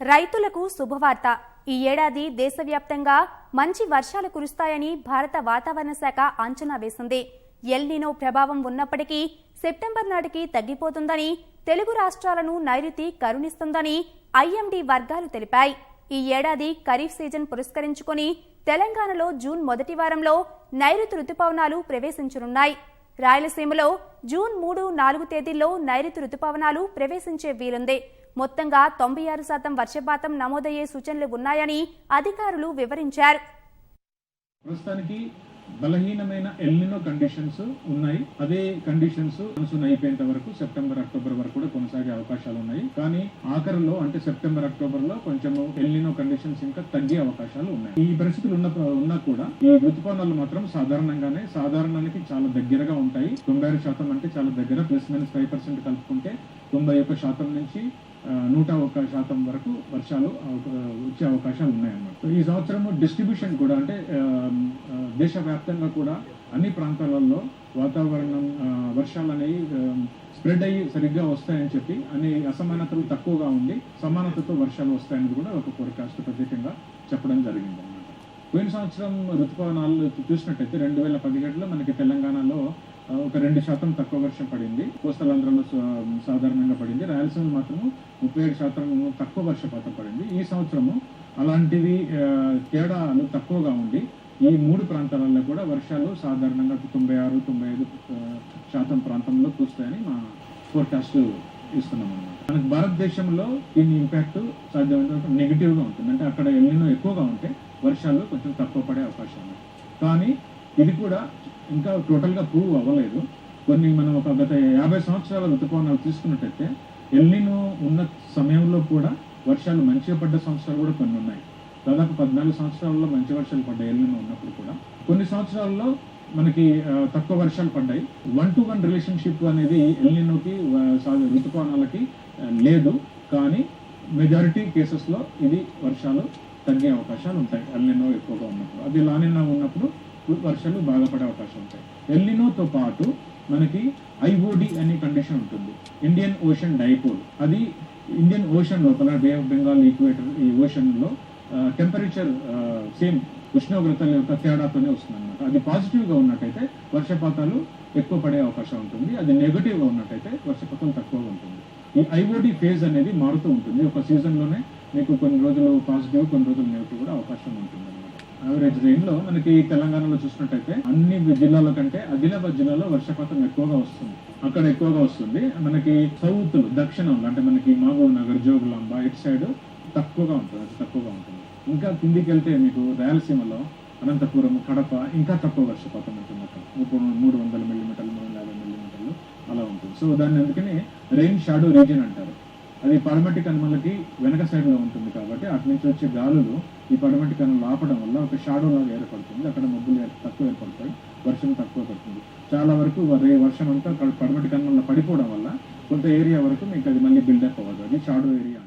రైతులకు శుభవార్త. ఈ ఏడాది దేశవ్యాప్తంగా మంచి వర్షాలు కురుస్తాయని భారత వాతావరణ శాఖ అంచనా వేసింది. ఎల్నినో ప్రభావం ఉన్నప్పటికీ సెప్టెంబర్ నాటికి తగ్గిపోతుందని తెలుగు రాష్ట్రాలను నైరుతి కరుణిస్తుందని ఐఎండీ వర్గాలు తెలిపాయి. ఈ ఏడాది ఖరీఫ్ సీజన్ పురస్కరించుకుని తెలంగాణలో జూన్ మొదటి వారంలో నైరుతి రుతుపవనాలు ప్రవేశించనున్నాయి. రాయలసీమలో జూన్ మూడు నాలుగు తేదీల్లో నైరుతి రుతుపవనాలు ప్రవేశించే వీలుంది. మొత్తంగా తొంభై ఆరు శాతం వర్షపాతం నమోదయ్యే సూచనలు ఉన్నాయని అధికారులు వివరించారు. ప్రస్తుతానికి బలహీనమైన ఎల్నినో కండిషన్స్ ఉన్నాయి. అదే కండిషన్స్ మాన్సూన్ అయిపోయేంత వరకు సెప్టెంబర్ అక్టోబర్ వరకు కూడా కొనసాగే అవకాశాలు ఉన్నాయి. కానీ ఆఖరిలో అంటే సెప్టెంబర్ అక్టోబర్లో కొంచెం ఎల్నినో కండిషన్స్ ఇంకా తగ్గే అవకాశాలు ఉన్నాయి. ఈ పరిస్థితులు ఉన్న ఉన్నా కూడా ఈ ఋతుపవనాలు మాత్రం సాధారణంగానే సాధారణానికి చాలా దగ్గరగా ఉంటాయి. తొంభై ఆరు శాతం అంటే చాలా దగ్గర. ప్లస్ మైనస్ ఫైవ్ పర్సెంట్ కలుపుకుంటే తొంభై ఒక్క శాతం నుంచి నూట ఒక్క శాతం వరకు వర్షాలు వచ్చే అవకాశాలు ఉన్నాయన్నమాట. ఈ సంవత్సరము డిస్ట్రిబ్యూషన్ కూడా అంటే దేశవ్యాప్తంగా కూడా అన్ని ప్రాంతాలలో వాతావరణం వర్షాలు అనేవి స్ప్రెడ్ అయ్యి సరిగ్గా వస్తాయని చెప్పి అన్ని అసమానతలు తక్కువగా ఉండి సమానతతో వర్షాలు వస్తాయని కూడా ఒక ఫోర్కాస్ట్ ప్రత్యేకంగా చెప్పడం జరిగింది అన్నమాట పోయిన సంవత్సరం ఋతుపవనాలు చూసినట్టయితే రెండు వేల పదిహేడులో మనకి తెలంగాణలో ఒక రెండు శాతం తక్కువ వర్షం పడింది. కోస్తల ఆంధ్రలో సాధారణంగా పడింది. రాయలసీమ మాత్రము ముప్పై ఏడు శాతం తక్కువ వర్షపాతం పడింది. ఈ సంవత్సరము అలాంటివి తేడాలు తక్కువగా ఉండి ఈ మూడు ప్రాంతాలలో కూడా వర్షాలు సాధారణంగా తొంభై ఆరు తొంభై ఐదు శాతం ప్రాంతంలో కురుస్తాయని మా ఫోర్కాస్ట్ ఇస్తున్నాం అన్నమాట. మనకు భారతదేశంలో దీని ఇంపాక్ట్ సాధ్యమైనంత నెగిటివ్గా ఉంటుంది. అంటే అక్కడ ఎల్లినో ఎక్కువగా ఉంటే వర్షాలు కొంచెం తక్కువ పడే అవకాశం ఉంది. కానీ ఇది కూడా ఇంకా టోటల్గా ప్రూవ్ అవ్వలేదు. కొన్ని మనం ఒక గత యాభై సంవత్సరాల ఋతుపవనాలు తీసుకున్నట్టయితే ఎల్లినో ఉన్న సమయంలో కూడా వర్షాలు మంచిగా పడ్డ సంవత్సరాలు కూడా కొన్ని ఉన్నాయి. దాదాపు పద్నాలుగు సంవత్సరాల్లో మంచి వర్షాలు పడ్డాయి ఎల్లినో ఉన్నప్పుడు కూడా. కొన్ని సంవత్సరాల్లో మనకి తక్కువ వర్షాలు పడ్డాయి. వన్ టు వన్ రిలేషన్షిప్ అనేది ఎల్లినోకి ఋతుపవనాలకి లేదు. కానీ మెజారిటీ కేసెస్లో ఇది వర్షాలు తగ్గే అవకాశాలు ఉంటాయి. ఎల్నినో ఎక్కువగా ఉన్నప్పుడు. అది లానినా ఉన్నప్పుడు వర్షాలు బాగా పడే అవకాశం ఉంటాయి. ఎల్లినోతో పాటు మనకి ఐఓడి అనే కండిషన్ ఉంటుంది. Indian Ocean dipole. అది ఇండియన్ ఓషన్ లోపల బే ఆఫ్ బెంగాల్ ఈక్వేటర్ ఈ ఓషన్లో టెంపరేచర్ సేమ్ ఉష్ణోగ్రతల యొక్క తేడాతోనే వస్తుంది అనమాట అది పాజిటివ్గా ఉన్నట్టయితే వర్షపాతాలు ఎక్కువ పడే అవకాశం ఉంటుంది. అది నెగటివ్గా ఉన్నట్టయితే వర్షపాతం తక్కువగా ఉంటుంది. ఈ ఐఓడి ఫేజ్ అనేది మారుతూ ఉంటుంది. ఒక సీజన్లోనే మీకు కొన్ని రోజులు పాజిటివ్ కొన్ని రోజులు నెగిటివ్ కూడా అవకాశం ఉంటుంది అనమాట యావరేజ్ రేంజ్లో మనకి తెలంగాణలో చూసినట్టయితే అన్ని జిల్లాల కంటే ఆదిలాబాద్ జిల్లాలో వర్షపాతం ఎక్కువగా వస్తుంది. అక్కడ ఎక్కువగా వస్తుంది. మనకి సౌత్ దక్షిణంలో అంటే మనకి మహబూబ్ నగర్ జోగులాంబ ఇటు సైడ్ తక్కువగా ఉంటుంది. తక్కువగా ఉంటుంది. ఇంకా కిందికి వెళ్తే మీకు రాయలసీమలో అనంతపురం కడప ఇంకా తక్కువ వర్షపాతం ఉంటుంది అక్కడ. ముప్పై మూడు వందల మిల్లీమీటర్లు మూడు వందల యాభై మిల్లీమీటర్లు అలా ఉంటుంది. సో దాన్ని అందుకని రెయిన్ షాడో రీజియన్ అంటారు. అది పడమటి కనుమలకి వెనక సైడ్లో ఉంటుంది కాబట్టి అటు నుంచి వచ్చే గాలులు ఈ పడమటి కనుమలు ఆపడం వల్ల ఒక షాడో లాగా ఏర్పడుతుంది. అక్కడ మబ్బులు ఏర్- తక్కువ ఏర్పడతాయి. వర్షం తక్కువ పడుతుంది. చాలా వరకు వరే- వర్షం అంతా పడమటి కనుమల్లో పడిపోవడం వల్ల కొంత ఏరియా వరకు మీకు అది మళ్ళీ బిల్డప్ అవ్వదు. అది షాడో ఏరియా